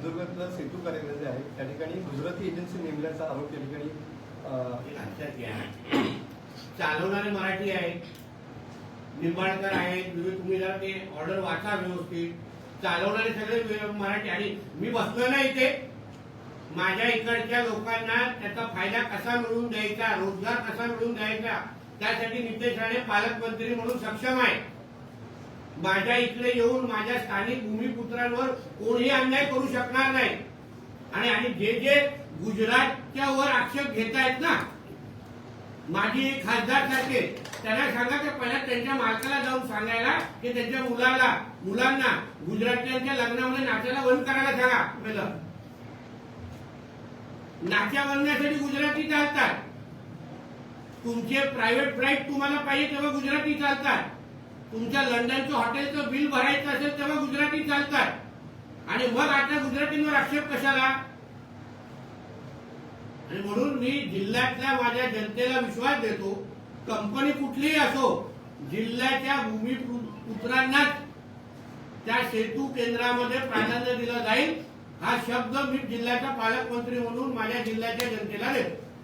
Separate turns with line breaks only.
सिंधुदुर्गातलं सेतू कार्यालय जे आहे त्या ठिकाणी गुजराती एजन्सी नेमल्याचा आरोप त्या ठिकाणी
चालवणारे मराठी आहेत निंबाळकर आहेत तुम्ही तुम्ही जरा ते ऑर्डर वाचा व्यवस्थित. चालवणारे सगळे मराठी आणि मी बसलो ना इथे. माझ्या इकडच्या लोकांना त्याचा फायदा कसा मिळवून द्यायचा रोजगार कसा मिळवून द्यायचा त्यासाठी नितेश राणे पालकमंत्री म्हणून सक्षम आहे. माझ्या इकडे येऊन माझ्या स्थानिक भूमिपुत्रांवर कोणीही अन्याय करू शकणार नाही. आणि आणि जे जे गुजरातच्या वर आक्षेप घेत आहेत ना माझी खासदार सारखे त्यांना सांगा की पहिला त्यांच्या मालकाला जाऊन सांगायला की त्यांच्या मुलाला मुलांना गुजरातच्या लग्नामध्ये नाचायला बंद करायला सांगा. पहिलं. नाच्या बनण्यासाठी गुजराती चालतात. तुमचे प्रायव्हेट फ्लाईट तुम्हाला पाहिजे तेव्हा गुजराती चालतात. तुमच्या लंडनचं हॉटेलचं बिल भरायचं असेल तेव्हा गुजराती चालतात. आणि मग आता गुजरातींवर आक्षेप कशाला? आणि म्हणून मी जिल्ह्यातल्या माझ्या जनतेला विश्वास देतो कंपनी कुठलीही असो जिल्ह्याच्या भूमिपुत्रांनाच त्या सेतू केंद्रामध्ये प्राधान्य दिलं जाईल. हा शब्द मी जिल्ह्याचा पालकमंत्री म्हणून माझ्या जिल्ह्याच्या जनतेला देतो.